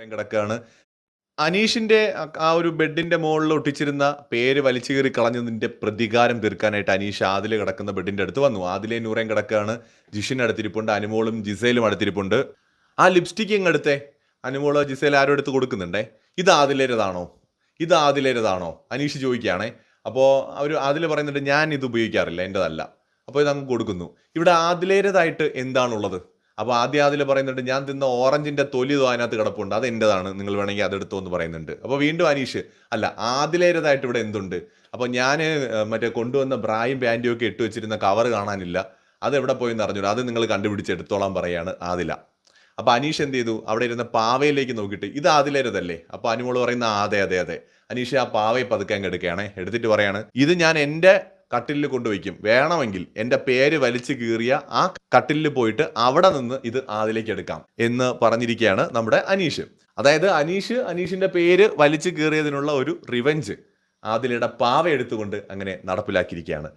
കിടക്കുകയാണ് അനീഷിന്റെ ആ- ഒരു ബെഡിന്റെ മുകളിൽ ഒട്ടിച്ചിരുന്ന പേര് വലിച്ചു കയറി കളഞ്ഞതിന്റെ പ്രതികാരം തീർക്കാനായിട്ട് അനീഷ് ആദിലെ കിടക്കുന്ന ബെഡിന്റെ അടുത്ത് വന്നു. ആദിലെ നൂറേം കിടക്കുകയാണ് ജിഷിൻ അടുത്തിരിപ്പുണ്ട്. അനുമോളും ജിസയിലും അടുത്തിരിപ്പുണ്ട്. ആ ലിപ്സ്റ്റിക് എങ്ങടുത്തേ അനുമോൾ ജിസേൽ ആരും എടുത്ത് കൊടുക്കുന്നുണ്ടേ? ഇത് ആദിലേരതാണോ? ഇത് ആദിലേരതാണോ? അനീഷ് ചോദിക്കുകയാണേ. അപ്പോൾ അവർ ആദിൽ പറയുന്നുണ്ട് ഞാൻ ഇത് ഉപയോഗിക്കാറില്ല. എന്റെതല്ല അപ്പോൾ ഇത് അങ്ങ് കൊടുക്കുന്നു. ഇവിടെ ആദിലേരതായിട്ട് എന്താണുള്ളത്? അപ്പോൾ ആദ്യം അതിൽ പറയുന്നുണ്ട് ഞാൻ തിന്ന ഓറഞ്ചിന്റെ തൊലി അതിനകത്ത് കിടപ്പുണ്ട്. അത് എന്റെതാണ് നിങ്ങൾ വേണമെങ്കിൽ അതെടുത്തോ എന്ന് പറയുന്നുണ്ട്. അപ്പോൾ വീണ്ടും അനീഷ് അല്ല ആദിലേരതായിട്ട് ഇവിടെ എന്തുണ്ട്? അപ്പോൾ ഞാൻ മറ്റേ കൊണ്ടുവന്ന ബ്രായും പാന്റും ഒക്കെ ഇട്ട് വെച്ചിരുന്ന കവർ കാണാനില്ല. അത് എവിടെ പോയി എന്ന് അറിഞ്ഞു അത് നിങ്ങൾ കണ്ടുപിടിച്ച് എടുത്തോളാൻ പറയാണ് ആദില. അപ്പോൾ അനീഷ് എന്ത് ചെയ്തു? അവിടെ ഇരുന്ന പാവയിലേക്ക് നോക്കിയിട്ട് ഇത് ആദിലേരതല്ലേ? അപ്പോൾ അനുമോൾ പറയുന്ന അതെ അതെ അതെ. അനീഷ് ആ പാവയെ പതുക്കാൻ കെടുക്കുകയാണ് എടുത്തിട്ട് പറയാണ് ഇത് ഞാൻ എന്റെ കട്ടിലിൽ കൊണ്ടുവയ്ക്കും. വേണമെങ്കിൽ എന്റെ പേര് വലിച്ചു കീറിയ ആ കട്ടിലിൽ പോയിട്ട് അവിടെ നിന്ന് ഇത് ആദിലേക്ക് എടുക്കാം എന്ന് പറഞ്ഞിരിക്കുകയാണ് നമ്മുടെ അനീഷ്. അതായത് അനീഷ് അനീഷിന്റെ പേര് വലിച്ചു കീറിയതിനുള്ള ഒരു റിവഞ്ച് ആദിലയുടെ പാവ എടുത്തുകൊണ്ട് അങ്ങനെ നടപ്പിലാക്കിയിരിക്കുകയാണ്.